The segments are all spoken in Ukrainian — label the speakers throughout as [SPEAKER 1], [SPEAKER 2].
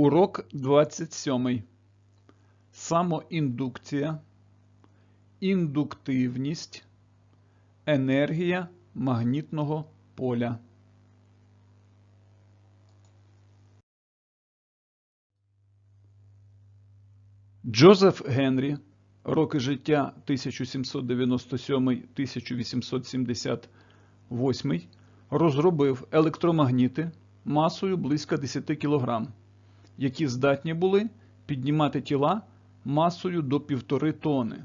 [SPEAKER 1] Урок 27. Самоіндукція, індуктивність, енергія магнітного поля. Джозеф Генрі, роки життя 1797-1878, розробив електромагніти масою близько 10 кг, які здатні були піднімати тіла масою до 1,5 тони.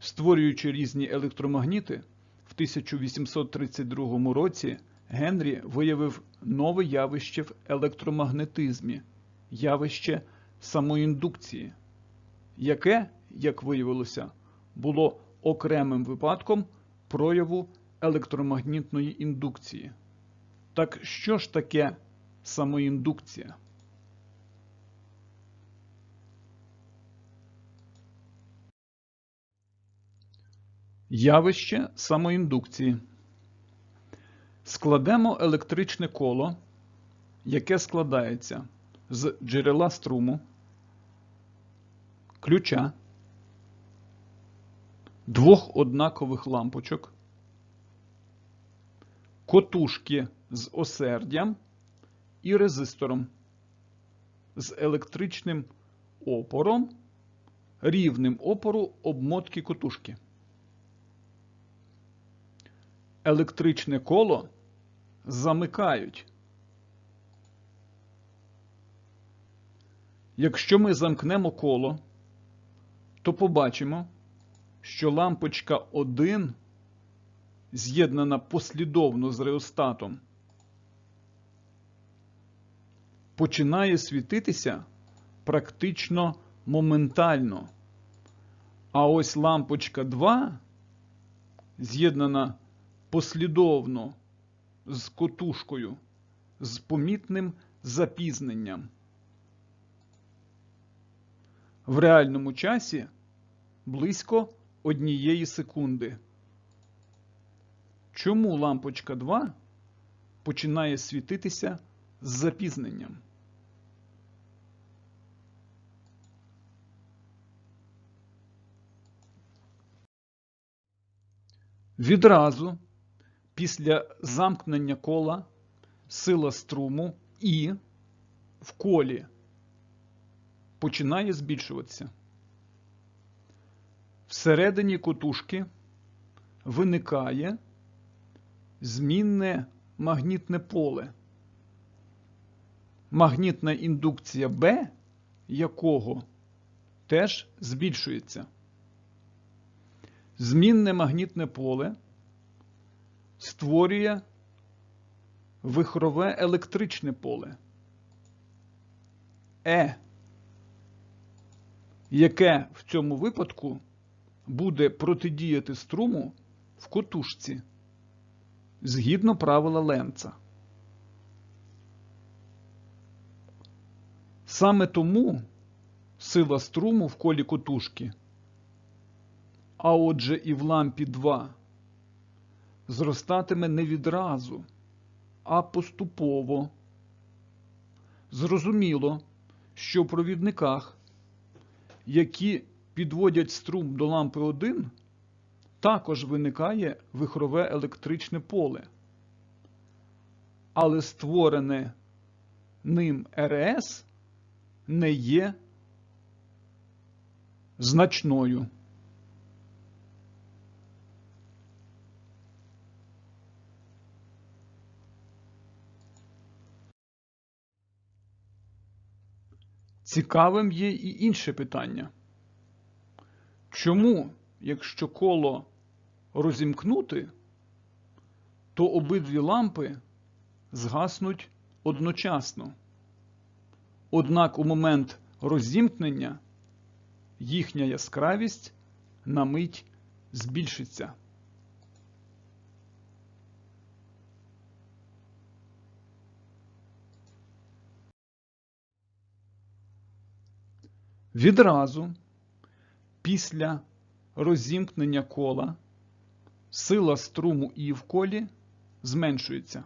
[SPEAKER 1] Створюючи різні електромагніти, в 1832 році Генрі виявив нове явище в електромагнетизмі явище самоіндукції, яке, як виявилося, було окремим випадком прояву електромагнітної індукції. Так що ж таке самоіндукція? Явище самоіндукції. Складемо електричне коло, яке складається з джерела струму, ключа, двох однакових лампочок, котушки з осердям і резистором з електричним опором, рівним опору обмотки котушки. Електричне коло замикають. Якщо ми замкнемо коло, то побачимо, що лампочка 1 з'єднана послідовно з реостатом, починає світитися практично моментально. А ось лампочка 2 з'єднана послідовно з котушкою з помітним запізненням. В реальному часі близько однієї секунди. Чому лампочка 2 починає світитися з запізненням? Відразу після замкнення кола сила струму І в колі починає збільшуватися. Всередині котушки виникає змінне магнітне поле. Магнітна індукція Б, якого теж збільшується. Змінне магнітне поле створює вихрове електричне поле Е, яке в цьому випадку буде протидіяти струму в котушці згідно правила Ленца. Саме тому сила струму в колі котушки, а отже і в лампі 2 зростатиме не відразу, а поступово. Зрозуміло, що в провідниках, які підводять струм до лампи 1, також виникає вихрове електричне поле. Але створене ним РС не є значною. Цікавим є і інше питання. Чому, якщо коло розімкнути, то обидві лампи згаснуть одночасно? Однак у момент розімкнення їхня яскравість на мить збільшиться. Відразу після розімкнення кола сила струму І в колі зменшується.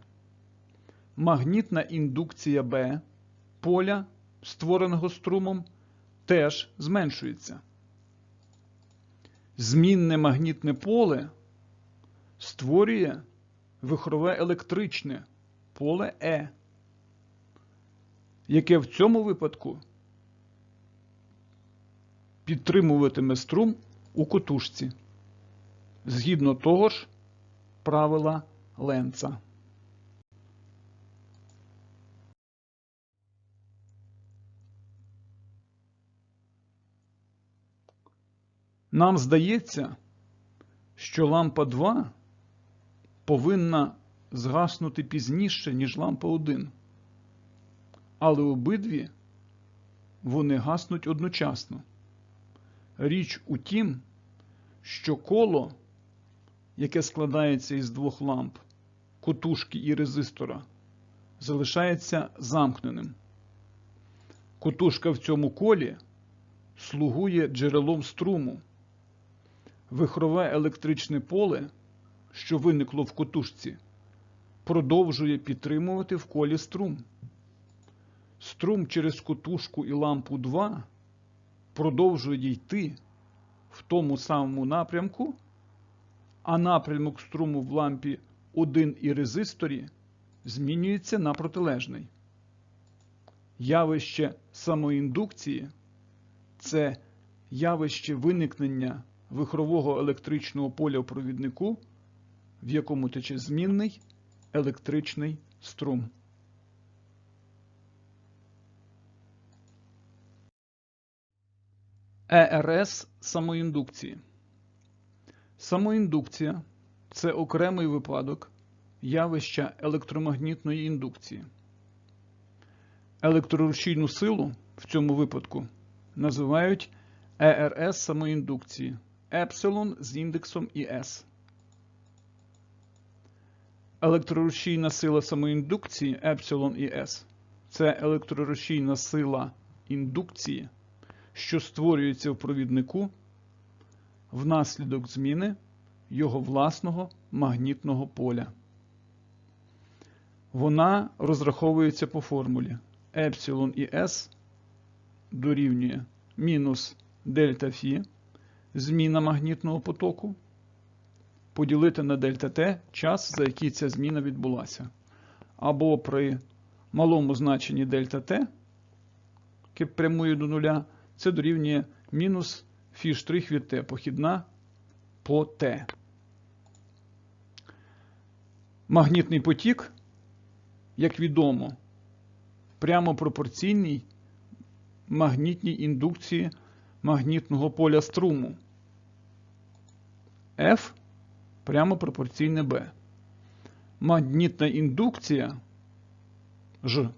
[SPEAKER 1] Магнітна індукція Б поля створеного струмом, теж зменшується. Змінне магнітне поле створює вихрове електричне поле Е, яке в цьому випадку підтримуватиме струм у котушці згідно того ж правила Ленца. Нам здається, що лампа 2 повинна згаснути пізніше, ніж лампа 1. Але обидві вони гаснуть одночасно. Річ у тім, що коло, яке складається із двох ламп, котушки і резистора, залишається замкненим. Котушка в цьому колі слугує джерелом струму. Вихрове електричне поле, що виникло в котушці, продовжує підтримувати в колі струм. Струм через котушку і лампу 2 продовжує йти в тому самому напрямку, а напрямок струму в лампі 1 і резисторі змінюється на протилежний. Явище самоіндукції це явище виникнення вихрового електричного поля в провіднику, в якому тече змінний електричний струм. ЕРС самоіндукції. Самоіндукція це окремий випадок явища електромагнітної індукції. Електрорушійну силу в цьому випадку називають ЕРС самоіндукції епсилон з індексом ІС. Електрорушійна сила самоіндукції епсилон ІС це електрорушійна сила індукції, що створюється в провіднику внаслідок зміни його власного магнітного поля. Вона розраховується по формулі епсилон ІС дорівнює мінус дельта Фі, зміна магнітного потоку, поділити на дельта Т час, за який ця зміна відбулася. Або при малому значенні дельта Т, яке прямує до нуля, це дорівнює мінус фі штрих від Т, похідна по Т. Магнітний потік, як відомо, прямо пропорційний магнітній індукції магнітного поля струму. F прямо пропорційне B. Магнітна індукція Ж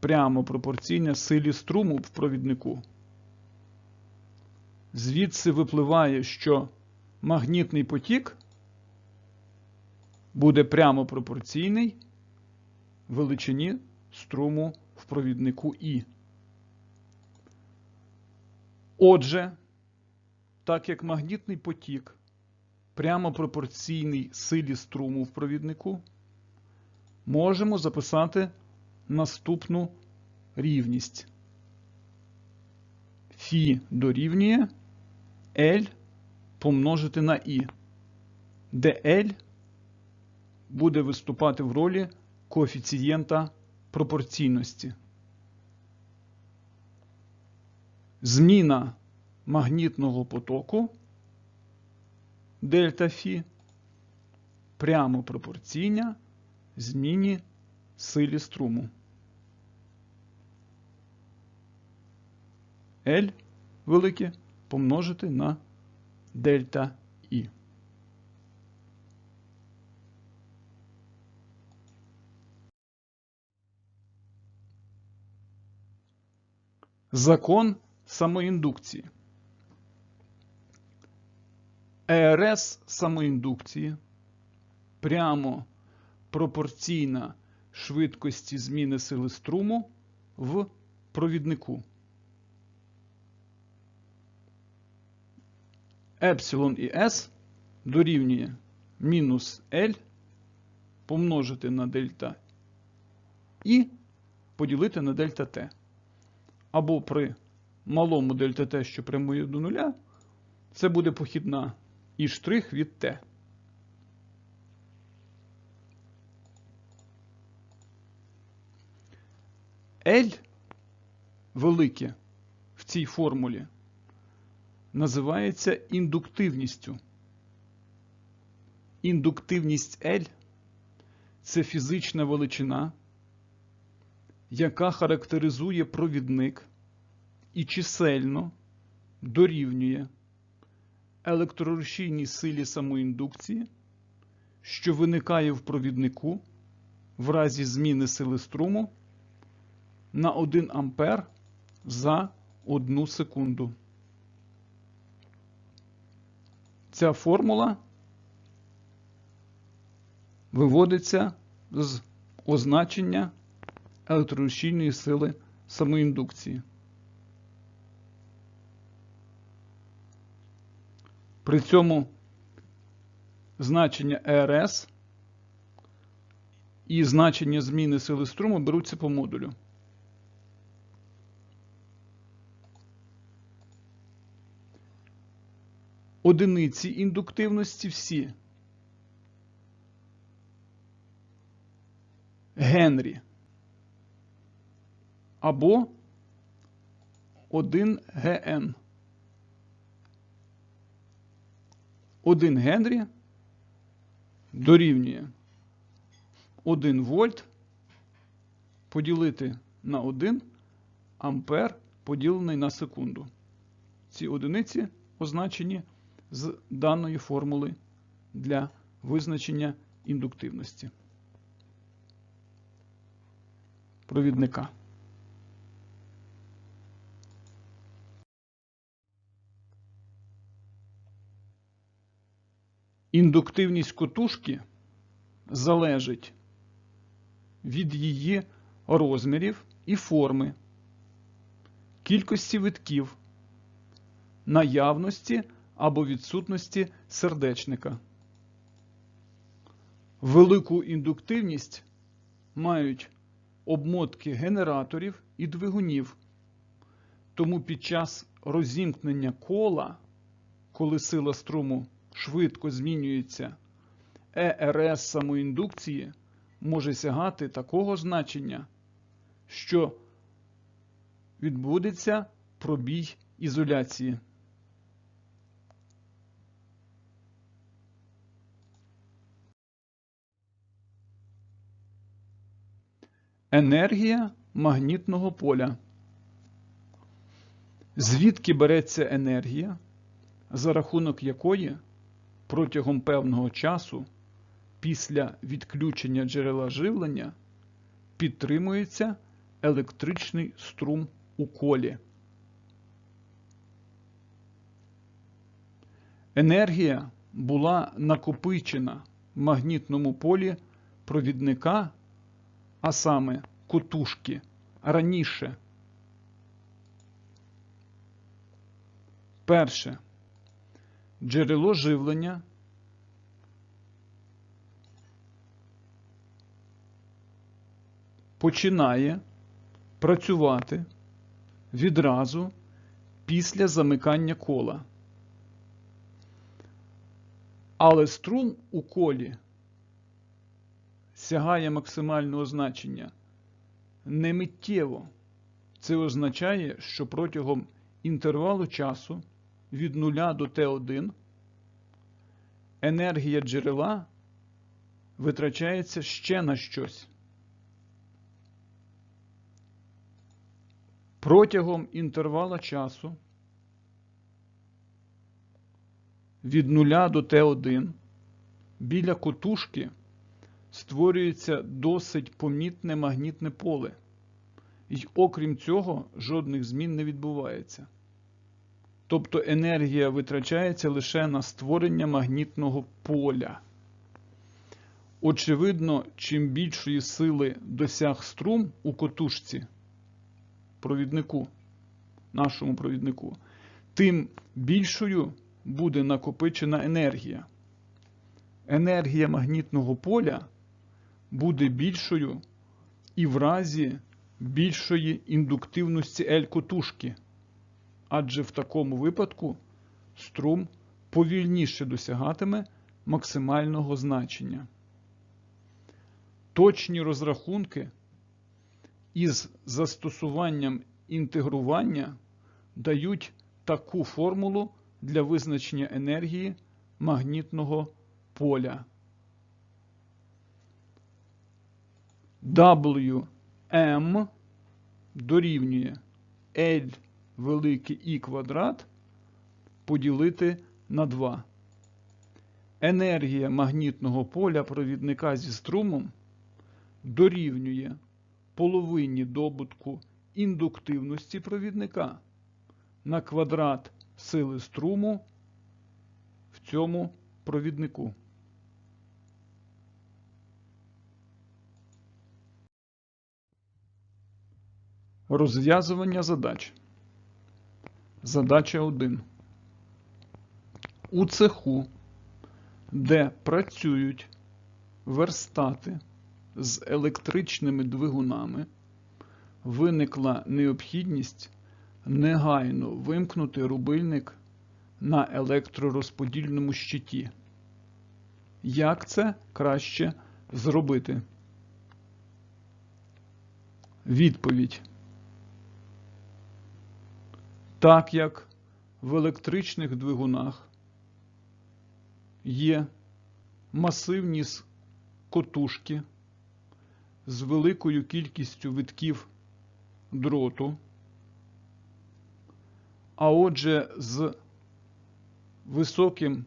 [SPEAKER 1] прямо пропорційна силі струму в провіднику. Звідси випливає, що магнітний потік буде прямо пропорційний величині струму в провіднику І. Отже, так як магнітний потік прямо пропорційний силі струму в провіднику, можемо записати наступну рівність. Фі дорівнює L помножити на І, де L буде виступати в ролі коефіцієнта пропорційності. Зміна магнітного потоку дельта Фі прямо пропорційна зміні силі струму. L велике помножити на дельта І. Закон самоіндукції. ЕРС самоіндукції прямо пропорційна швидкості зміни сили струму в провіднику. Епсилон і С дорівнює мінус L помножити на дельта І поділити на дельта Т. або при малому дельта Т, що прямує до нуля, це буде похідна і штрих від Т. L велике в цій формулі називається індуктивністю. Індуктивність L це фізична величина, яка характеризує провідник і чисельно дорівнює електрорушійній силі самоіндукції, що виникає в провіднику в разі зміни сили струму на 1 ампер за 1 секунду. Ця формула виводиться з означення електрорушійної сили самоіндукції. При цьому значення ЕРС і значення зміни сили струму беруться по модулю. Одиниці індуктивності всі. Генрі. Або 1 ГН. 1 Генрі дорівнює 1 вольт поділити на 1 ампер поділений на секунду. Ці одиниці означені з даної формули для визначення індуктивності провідника. Індуктивність котушки залежить від її розмірів і форми, кількості витків, наявності або відсутності сердечника. Велику індуктивність мають обмотки генераторів і двигунів. Тому під час розімкнення кола, коли сила струму швидко змінюється, ЕРС самоіндукції може сягати такого значення, що відбудеться пробій ізоляції. Енергія магнітного поля. Звідки береться енергія, за рахунок якої протягом певного часу після відключення джерела живлення підтримується електричний струм у колі. Енергія була накопичена в магнітному полі провідника, а саме котушки раніше. Перше. Джерело живлення починає працювати відразу після замикання кола. Але струм у колі сягає максимального значення не миттєво. Це означає, що протягом інтервалу часу від 0 до Т1 енергія джерела витрачається ще на щось. Протягом інтервала часу від 0 до Т1 біля котушки створюється досить помітне магнітне поле. І окрім цього, жодних змін не відбувається. Тобто енергія витрачається лише на створення магнітного поля. Очевидно, чим більшої сили досяг струм у котушці, провіднику, нашому провіднику, тим більшою буде накопичена енергія. Енергія магнітного поля буде більшою і в разі більшої індуктивності L-котушки, адже в такому випадку струм повільніше досягатиме максимального значення. Точні розрахунки із застосуванням інтегрування дають таку формулу для визначення енергії магнітного поля. Wm дорівнює L велике І квадрат поділити на 2. Енергія магнітного поля провідника зі струмом дорівнює половині добутку індуктивності провідника на квадрат сили струму в цьому провіднику. Розв'язування задач. Задача 1. У цеху, де працюють верстати з електричними двигунами, виникла необхідність негайно вимкнути рубильник на електророзподільному щиті. Як це краще зробити? Відповідь. Так як в електричних двигунах є масивні котушки з великою кількістю витків дроту, а отже, з високим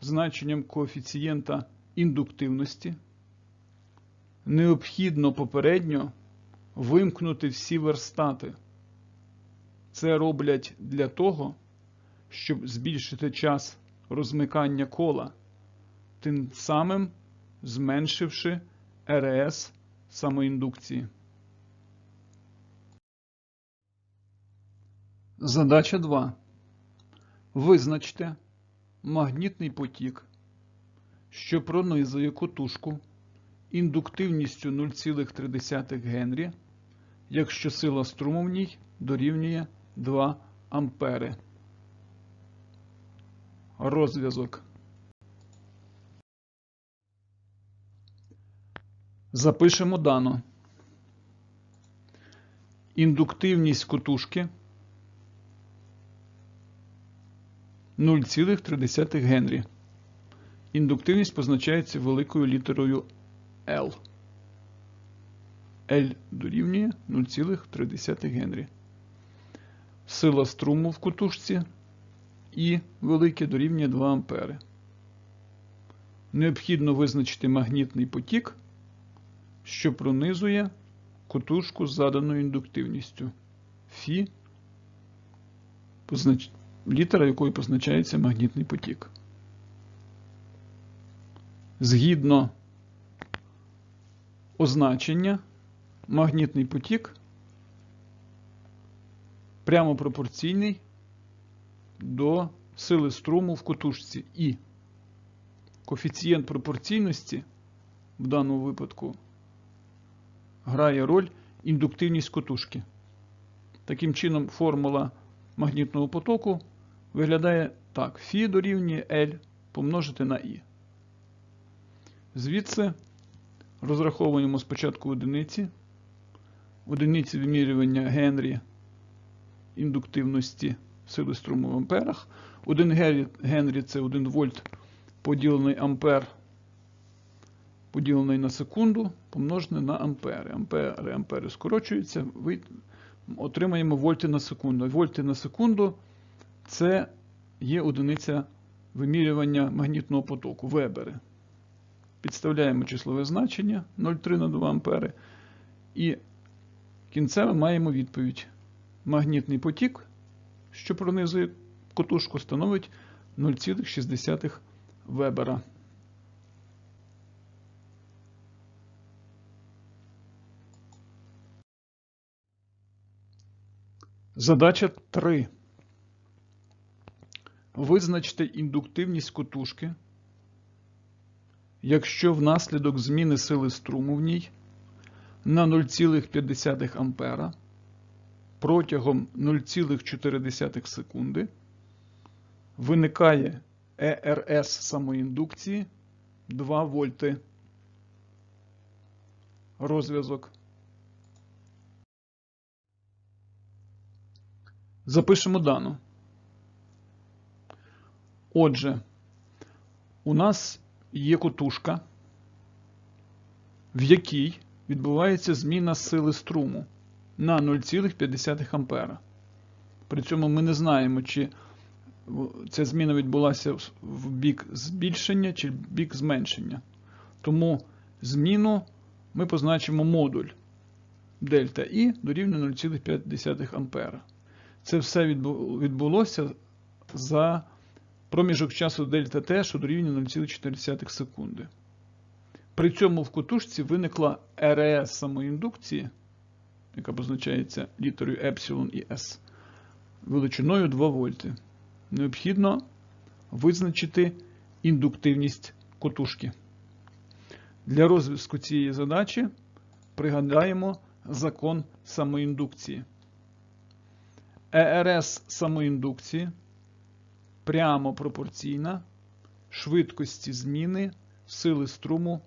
[SPEAKER 1] значенням коефіцієнта індуктивності, необхідно попередньо вимкнути всі верстати. Це роблять для того, щоб збільшити час розмикання кола, тим самим зменшивши РС самоіндукції. Задача 2. Визначте магнітний потік, що пронизує котушку індуктивністю 0,3 Генрі, якщо сила струму в ній дорівнює 2 ампери. Розв'язок. Запишемо дано. Індуктивність котушки 0,3 Генрі. Індуктивність позначається великою літерою L. L дорівнює 0,3 Генрі. Сила струму в котушці І велике дорівнює 2 ампери. Необхідно визначити магнітний потік, що пронизує котушку з заданою індуктивністю Фі, познач... літера якої позначається магнітний потік. Згідно означення, магнітний потік прямо пропорційний до сили струму в котушці І. Коефіцієнт пропорційності в даному випадку грає роль індуктивність котушки. Таким чином, формула магнітного потоку виглядає так: Фі дорівнює L помножити на І. Звідси розраховуємо спочатку одиниці. Одиниці вимірювання Генрі індуктивності сили струму в амперах. 1 Генрі це 1 вольт поділений ампер, поділений на секунду, помножений на ампери. Ампери, ампери скорочуються, отримаємо вольти на секунду. Вольти на секунду це є одиниця вимірювання магнітного потоку, вебери. Підставляємо числове значення 0,3 на 2 ампери. І кінцево маємо відповідь. Магнітний потік, що пронизує котушку, становить 0,6 вебера. Задача 3. Визначте індуктивність котушки, якщо внаслідок зміни сили струму в ній на 0,5 ампера протягом 0,4 секунди виникає ЕРС самоіндукції 2 вольти. Розв'язок. Запишемо дану. Отже, у нас є котушка, в якій відбувається зміна сили струму на 0,5 А. При цьому ми не знаємо, чи ця зміна відбулася в бік збільшення чи в бік зменшення. Тому зміну ми позначимо модуль дельта І дорівнює 0,5 А. Це все відбулося за проміжок часу дельта Т, що дорівнює 0,4 секунди. При цьому в кутушці виникла РС самоіндукції, яка позначається літерою Епсилон і С, величиною 2 вольти. Необхідно визначити індуктивність котушки. Для розв'язку цієї задачі пригадаємо закон самоіндукції. ЕРС самоіндукції прямо пропорційна швидкості зміни сили струму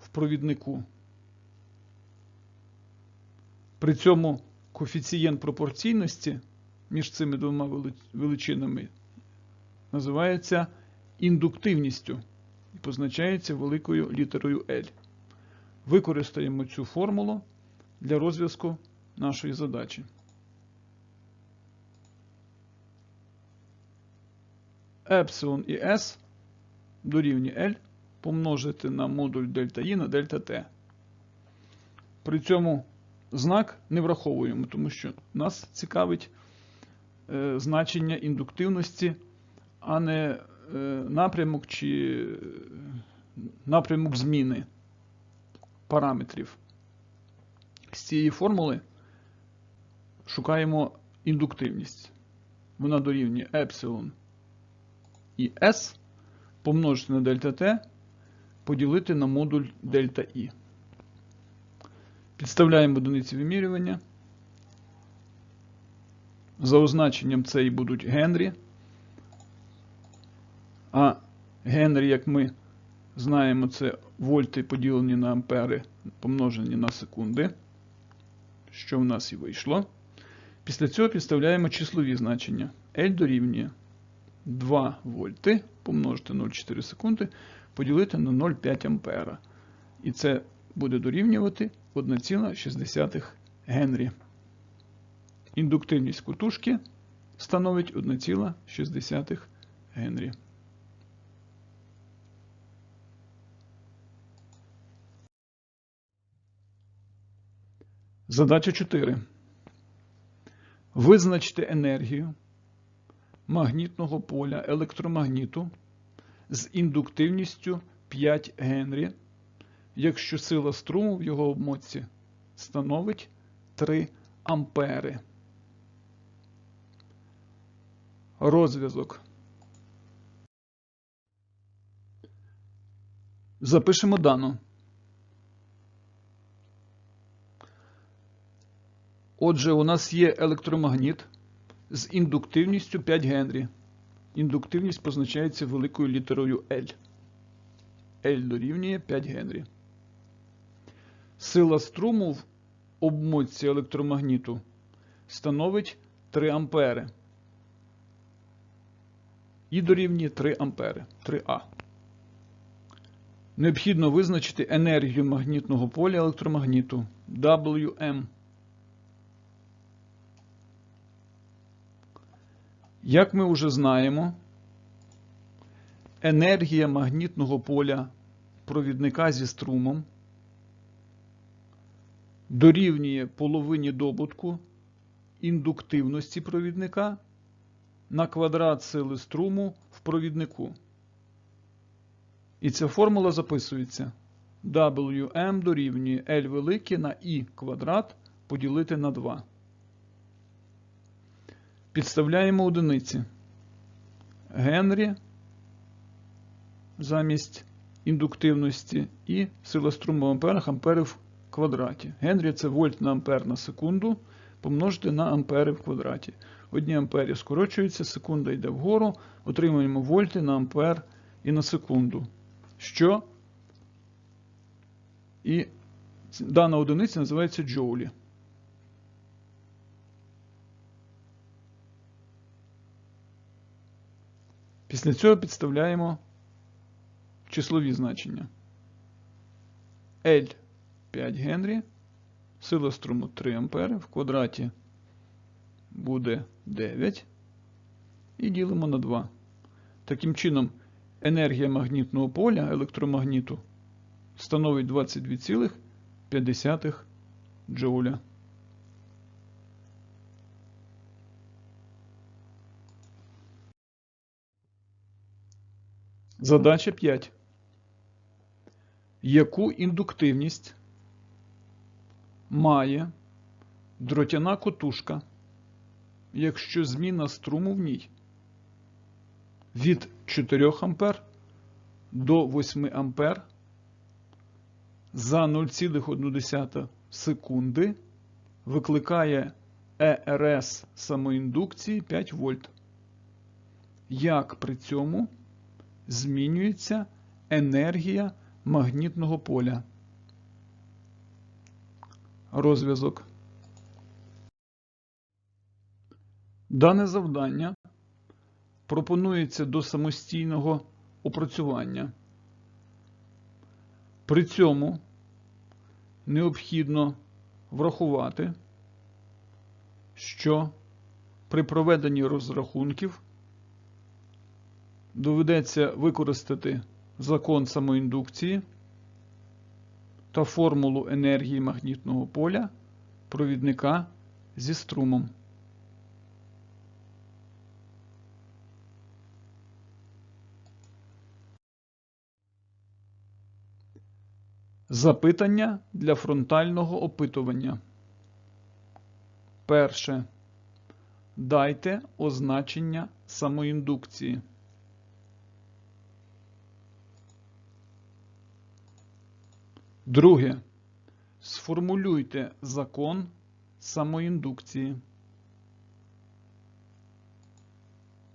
[SPEAKER 1] в провіднику. При цьому коефіцієнт пропорційності між цими двома величинами називається індуктивністю і позначається великою літерою L. Використаємо цю формулу для розв'язку нашої задачі. Епсилон і S дорівнює L помножити на модуль дельта І на дельта Т. При цьому знак не враховуємо, тому що нас цікавить е, значення індуктивності, а не е, напрямок чи е, напрямок зміни параметрів. З цієї формули шукаємо індуктивність. Вона дорівнює епсилон і S помножити на дельта Т, поділити на модуль дельта І. Підставляємо одиниці вимірювання. За означенням це і будуть Генрі. А Генрі, як ми знаємо, це вольти поділені на ампери, помножені на секунди, що в нас і вийшло. Після цього підставляємо числові значення. L дорівнює 2 вольти помножити 0,4 секунди, поділити на 0,5 ампера. І це буде дорівнювати 1,6 Генрі. Індуктивність кутушки становить 1,6 Генрі. Задача 4. Визначте енергію магнітного поля електромагніту з індуктивністю 5 Генрі, якщо сила струму в його обмотці становить 3 ампери. Розв'язок. Запишемо дану. Отже, у нас є електромагніт з індуктивністю 5 Генрі. Індуктивність позначається великою літерою L. L дорівнює 5 Генрі. Сила струму в обмотці електромагніту становить 3 ампери. І дорівнює 3 ампери. 3А. Необхідно визначити енергію магнітного поля електромагніту WM. Як ми вже знаємо, енергія магнітного поля провідника зі струмом дорівнює половині добутку індуктивності провідника на квадрат сили струму в провіднику. І ця формула записується WM дорівнює L велике на I квадрат поділити на 2. Підставляємо одиниці. Генрі замість індуктивності і сила струму в амперах, ампери в квадраті. Генрі це вольт на ампер на секунду помножити на ампери в квадраті. Одні ампері скорочуються, секунда йде вгору, отримуємо вольти на ампер і на секунду. Що? І дана одиниця називається джоулі. Після цього підставляємо числові значення. L 5 Генрі, сила струму 3 ампери, в квадраті буде 9 і ділимо на 2. Таким чином, енергія магнітного поля електромагніту становить 22,5 джоуля. Задача 5. Яку індуктивність має дротяна котушка, якщо зміна струму в ній від 4 А до 8 А за 0,1 секунди викликає ЕРС самоіндукції 5 вольт. Як при цьому змінюється енергія магнітного поля. Розв'язок. Дане завдання пропонується до самостійного опрацювання. При цьому необхідно врахувати, що при проведенні розрахунків доведеться використати закон самоіндукції та формулу енергії магнітного поля провідника зі струмом. Запитання для фронтального опитування. Перше. Дайте означення самоіндукції. Друге. Сформулюйте закон самоіндукції.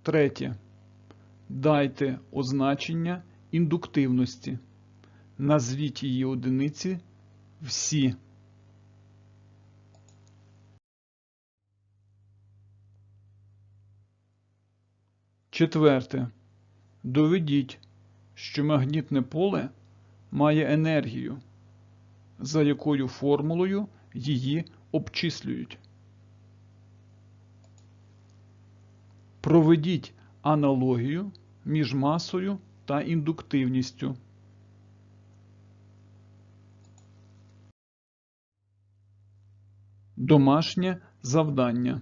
[SPEAKER 1] Третє. Дайте означення індуктивності. Назвіть її одиниці всі. Четверте. Доведіть, що магнітне поле має енергію, за якою формулою її обчислюють. Проведіть аналогію між масою та індуктивністю. Домашнє завдання.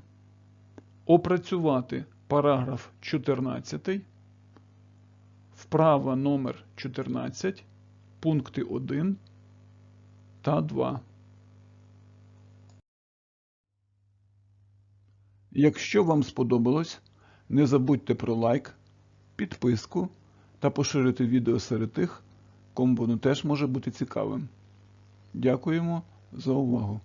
[SPEAKER 1] Опрацювати параграф 14, вправа номер 14, пункти 1 та 2. Якщо вам сподобалось, не забудьте про лайк, підписку та поширити відео серед тих, кому воно теж може бути цікавим. Дякуємо за увагу!